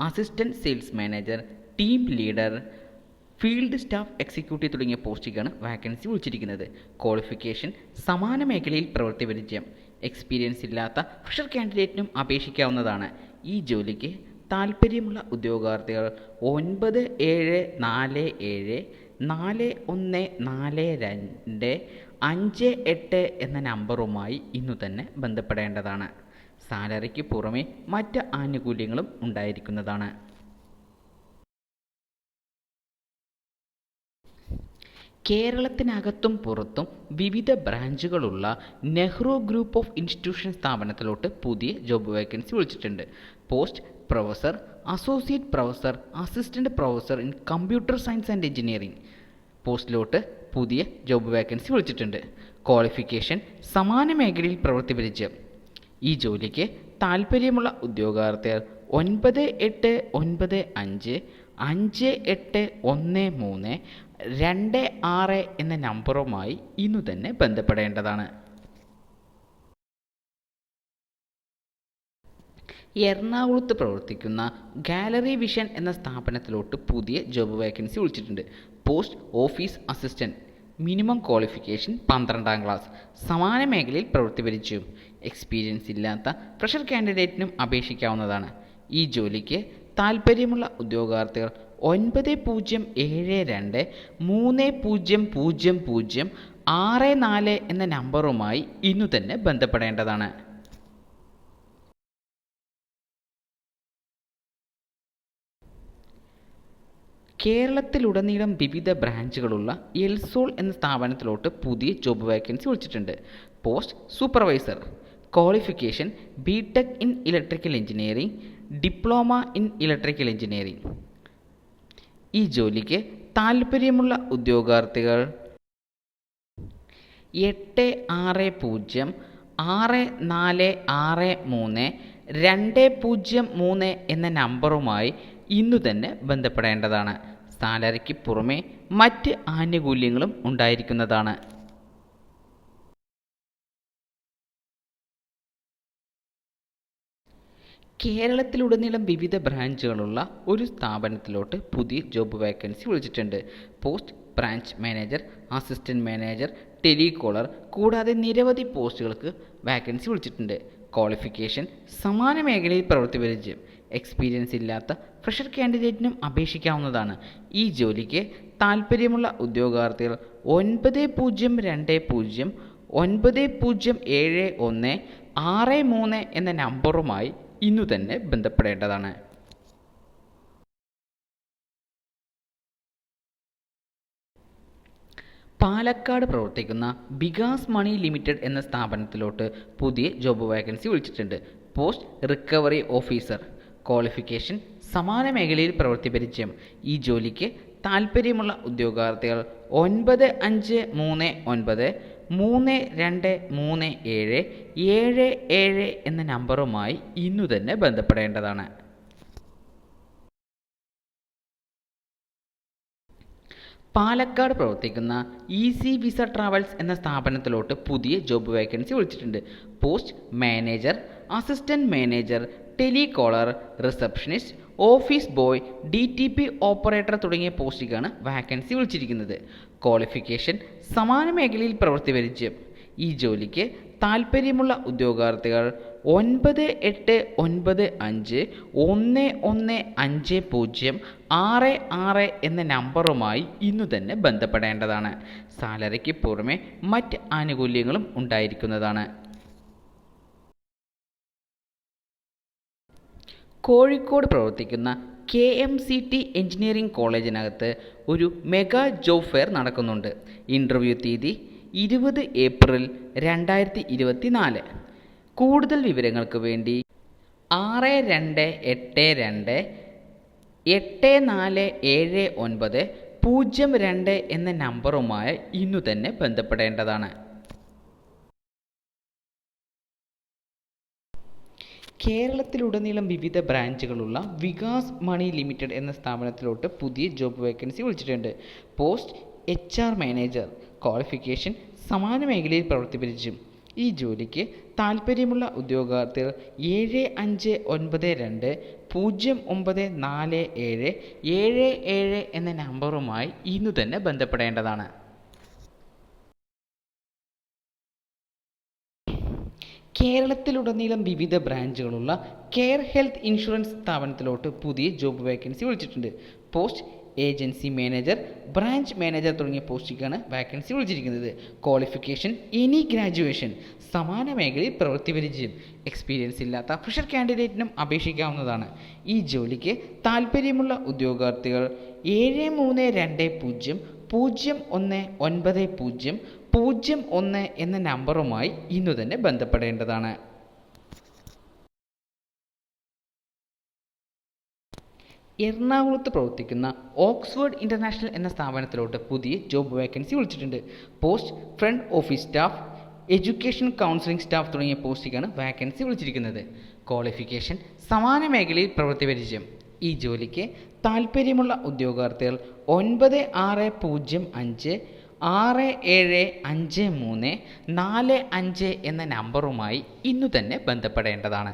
assistant sales manager team leader field staff executive തുടങ്ങിയ പോസ്റ്റിലേക്കാണ് vacancy വിളിച്ചിരിക്കുന്നത്. ക്വാളിഫിക്കേഷൻ സമാന മേഖലയിൽ പ്രവൃത്തി പരിചയം. എക്സ്പീരിയൻസ് ഇല്ലാത്ത ഫ്രഷർ കാൻഡിഡേറ്റിനും അപേക്ഷിക്കാവുന്നതാണ്. ഈ ജോലിക്ക് താൽപ്പര്യമുള്ള ഉദ്യോഗാർത്ഥികൾ ഒൻപത് ഏഴ് നാല് ഏഴ് നാല് ഒന്ന് നാല് രണ്ട് അഞ്ച് എട്ട് എന്ന നമ്പറുമായി ഇന്നു തന്നെ ബന്ധപ്പെടേണ്ടതാണ്. സാലറിക്ക് പുറമെ മറ്റ് ആനുകൂല്യങ്ങളും ഉണ്ടായിരിക്കുന്നതാണ്. കേരളത്തിനകത്തും പുറത്തും വിവിധ ബ്രാഞ്ചുകളുള്ള നെഹ്റു ഗ്രൂപ്പ് ഓഫ് ഇൻസ്റ്റിറ്റ്യൂഷൻ സ്ഥാപനത്തിലോട്ട് പുതിയ ജോബ് വേക്കൻസി വിളിച്ചിട്ടുണ്ട്. Post professor associate professor assistant professor in computer science and engineering പോസ്റ്റിലോട്ട് പുതിയ ജോബ് വേക്കൻസി വിളിച്ചിട്ടുണ്ട്. ക്വാളിഫിക്കേഷൻ സമാന മേഖലയിൽ പ്രവൃത്തി പരിചയം ഈ ജോലിക്ക് താൽപ്പര്യമുള്ള ഉദ്യോഗാർത്ഥികൾ ഒൻപത് എട്ട് ഒൻപത് അഞ്ച് അഞ്ച് എട്ട് ഒന്ന് മൂന്ന് രണ്ട് ആറ് എന്ന നമ്പറുമായി ഇന്നു തന്നെ ബന്ധപ്പെടേണ്ടതാണ്. എറണാകുളത്ത് പ്രവർത്തിക്കുന്ന ഗാലറി വിഷൻ എന്ന സ്ഥാപനത്തിലോട്ട് പുതിയ ജോബ് വേക്കൻസി വിളിച്ചിട്ടുണ്ട്. Post office assistant minimum qualification പന്ത്രണ്ടാം ക്ലാസ്. സമാന മേഖലയിൽ പ്രവൃത്തി പരിചയവും എക്സ്പീരിയൻസ് ഇല്ലാത്ത ഫ്രഷർ കാൻഡിഡേറ്റിനും അപേക്ഷിക്കാവുന്നതാണ്. ഈ ജോലിക്ക് താൽപ്പര്യമുള്ള ഉദ്യോഗാർത്ഥികൾ ഒൻപത് പൂജ്യം ഏഴ് രണ്ട് മൂന്ന് പൂജ്യം പൂജ്യം പൂജ്യം ആറ് നാല് എന്ന നമ്പറുമായി ഇന്നു തന്നെ ബന്ധപ്പെടേണ്ടതാണ്. കേരളത്തിലുടനീളം വിവിധ ബ്രാഞ്ചുകളുള്ള എൽസോൾ എന്ന സ്ഥാപനത്തിലോട്ട് പുതിയ ജോബ് വേക്കൻസി വിളിച്ചിട്ടുണ്ട്. Post supervisor qualification B tech in electrical engineering diploma in electrical engineering ഈ ജോലിക്ക് താൽപ്പര്യമുള്ള ഉദ്യോഗാർത്ഥികൾ എട്ട് ആറ് പൂജ്യം ആറ് നാല് ആറ് മൂന്ന് രണ്ട് പൂജ്യം മൂന്ന് എന്ന നമ്പറുമായി ഇന്നു തന്നെ ബന്ധപ്പെടേണ്ടതാണ്. സാലറിക്ക് പുറമെ മറ്റ് ആനുകൂല്യങ്ങളും ഉണ്ടായിരിക്കുന്നതാണ്. കേരളത്തിലുടനീളം വിവിധ ബ്രാഞ്ചുകളുള്ള ഒരു സ്ഥാപനത്തിലോട്ട് പുതിയ ജോബ് വേക്കൻസി വിളിച്ചിട്ടുണ്ട്. Post branch manager assistant manager telecaller കൂടാതെ നിരവധി പോസ്റ്റുകൾക്ക് വാക്കൻസി വിളിച്ചിട്ടുണ്ട്. ക്വാളിഫിക്കേഷൻ സമാന മേഖലയിൽ പ്രവൃത്തി പരിചയം എക്സ്പീരിയൻസ് ഇല്ലാത്ത ഫ്രഷർ കാൻഡിഡേറ്റിനും അപേക്ഷിക്കാവുന്നതാണ്. ഈ ജോലിക്ക് താൽപ്പര്യമുള്ള ഉദ്യോഗാർത്ഥികൾ ഒൻപത് പൂജ്യം രണ്ട് പൂജ്യം ഒൻപത് പൂജ്യം ഏഴ് ഒന്ന് ആറ് മൂന്ന് എന്ന നമ്പറുമായി ഇന്നു തന്നെ ബന്ധപ്പെടേണ്ടതാണ്. പാലക്കാട് പ്രവർത്തിക്കുന്ന ബികാസ് മണി ലിമിറ്റഡ് എന്ന സ്ഥാപനത്തിലോട്ട് പുതിയ ജോബ് വാക്കൻസി വിളിച്ചിട്ടുണ്ട്. Post recovery officer. ക്വാളിഫിക്കേഷൻ സമാന മേഖലയിൽ പ്രവൃത്തി പരിചയം. ഈ ജോലിക്ക് താൽപ്പര്യമുള്ള ഉദ്യോഗാർത്ഥികൾ ഒൻപത് അഞ്ച് മൂന്ന് ഒൻപത് മൂന്ന് രണ്ട് മൂന്ന് ഏഴ് ഏഴ് ഏഴ് എന്ന നമ്പറുമായി ഇന്നു തന്നെ ബന്ധപ്പെടേണ്ടതാണ്. പാലക്കാട് പ്രവർത്തിക്കുന്ന ഈസി വിസ ട്രാവൽസ് എന്ന സ്ഥാപനത്തിലോട്ട് പുതിയ ജോബ് വേക്കൻസി വിളിച്ചിട്ടുണ്ട്. Post manager assistant manager telecaller receptionist office boy D T P operator തുടങ്ങിയ പോസ്റ്റിലേക്കാണ് വാക്കൻസി വിളിച്ചിരിക്കുന്നത്. ക്വാളിഫിക്കേഷൻ സമാന മേഖലയിൽ പ്രവൃത്തി പരിചയം ഈ ജോലിക്ക് താൽപ്പര്യമുള്ള ഉദ്യോഗാർത്ഥികൾ ഒൻപത് എട്ട് ഒൻപത് അഞ്ച് ഒന്ന് ഒന്ന് അഞ്ച് പൂജ്യം ആറ് ആറ് എന്ന നമ്പറുമായി ഇന്നു തന്നെ ബന്ധപ്പെടേണ്ടതാണ്. സാലറിക്ക് പുറമെ മറ്റ് ആനുകൂല്യങ്ങളും ഉണ്ടായിരിക്കുന്നതാണ്. കോഴിക്കോട് പ്രവർത്തിക്കുന്ന K M C T engineering കോളേജിനകത്ത് ഒരു മെഗാ ജോബ് ഫെയർ നടക്കുന്നുണ്ട്. ഇന്റർവ്യൂ തീയതി ഇരുപത് ഏപ്രിൽ രണ്ടായിരത്തി ഇരുപത്തി നാല് കൂടുതൽ വിവരങ്ങൾക്ക് വേണ്ടി ആറ് രണ്ട് എട്ട് രണ്ട് എട്ട് നാല് ഏഴ് ഒൻപത് പൂജ്യം രണ്ട് എന്ന നമ്പറുമായി ഇന്നു തന്നെ ബന്ധപ്പെടേണ്ടതാണ്. കേരളത്തിലുടനീളം വിവിധ ബ്രാഞ്ചുകളുള്ള വികാസ് മണി ലിമിറ്റഡ് എന്ന സ്ഥാപനത്തിലോട്ട് പുതിയ ജോബ് വേക്കൻസി വിളിച്ചിട്ടുണ്ട്. Post H R manager qualification സമാന മേഖലയിൽ പ്രവൃത്തി ഈ ജോലിക്ക് താൽപ്പര്യമുള്ള ഉദ്യോഗാർത്ഥികൾ ഏഴ് അഞ്ച് ഒൻപത് രണ്ട് പൂജ്യം ഒമ്പത് നാല് ഏഴ് ഏഴ് ഏഴ് എന്ന നമ്പറുമായി ഇന്ന് തന്നെ ബന്ധപ്പെടേണ്ടതാണ്. കേരളത്തിലുടനീളം വിവിധ ബ്രാഞ്ചുകളുള്ള കെയർ ഹെൽത്ത് ഇൻഷുറൻസ് സ്ഥാപനത്തിലോട്ട് പുതിയ ജോബ് വേക്കൻസി വിളിച്ചിട്ടുണ്ട്. Post agency manager branch manager തുടങ്ങിയ പോസ്റ്റിലേക്കാണ് വാക്കൻസി വിളിച്ചിരിക്കുന്നത്. ക്വാളിഫിക്കേഷൻ എനി ഗ്രാജുവേഷൻ സമാന മേഖലയിൽ പ്രവൃത്തി പരിചയം എക്സ്പീരിയൻസ് ഇല്ലാത്ത ഫ്രഷർ കാൻഡിഡേറ്റിനും അപേക്ഷിക്കാവുന്നതാണ്. ഈ ജോലിക്ക് താൽപ്പര്യമുള്ള ഉദ്യോഗാർത്ഥികൾ ഏഴ് മൂന്ന് രണ്ട് പൂജ്യം പൂജ്യം ഒന്ന് ഒൻപത് പൂജ്യം പൂജ്യം ഒന്ന് എന്ന നമ്പറുമായി ഇന്നു തന്നെ ബന്ധപ്പെടേണ്ടതാണ്. എറണാകുളത്ത് പ്രവർത്തിക്കുന്ന ഓക്സ്ഫോർഡ് ഇന്റർനാഷണൽ എന്ന സ്ഥാപനത്തിലോട്ട് പുതിയ ജോബ് വേക്കൻസി വിളിച്ചിട്ടുണ്ട്. Post front office staff education counselling staff തുടങ്ങിയ പോസ്റ്റിലേക്കാണ് വാക്കൻസി വിളിച്ചിരിക്കുന്നത്. ക്വാളിഫിക്കേഷൻ സമാന മേഖലയിൽ പ്രവൃത്തി പരിചയം. ഈ ജോലിക്ക് താൽപ്പര്യമുള്ള ഉദ്യോഗാർത്ഥികൾ ഒൻപത് ആറ് പൂജ്യം അഞ്ച് ആറ് ഏഴ് അഞ്ച് മൂന്ന് നാല് അഞ്ച് എന്ന നമ്പറുമായി ഇന്നു തന്നെ ബന്ധപ്പെടേണ്ടതാണ്.